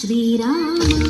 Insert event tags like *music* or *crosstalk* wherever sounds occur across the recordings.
శ్రీరామ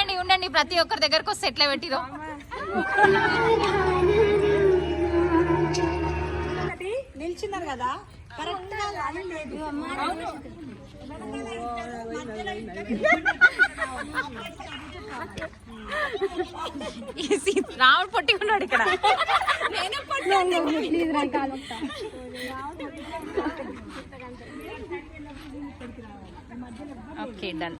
ఉండండి ఉండండి. ప్రతి ఒక్కరి దగ్గరకు వస్తే ఎట్లా పెట్టిరో. నిల్చున్నారు కదా? కరెక్ట్గా లేదు. *laughs* ఇక్కడ. Okay done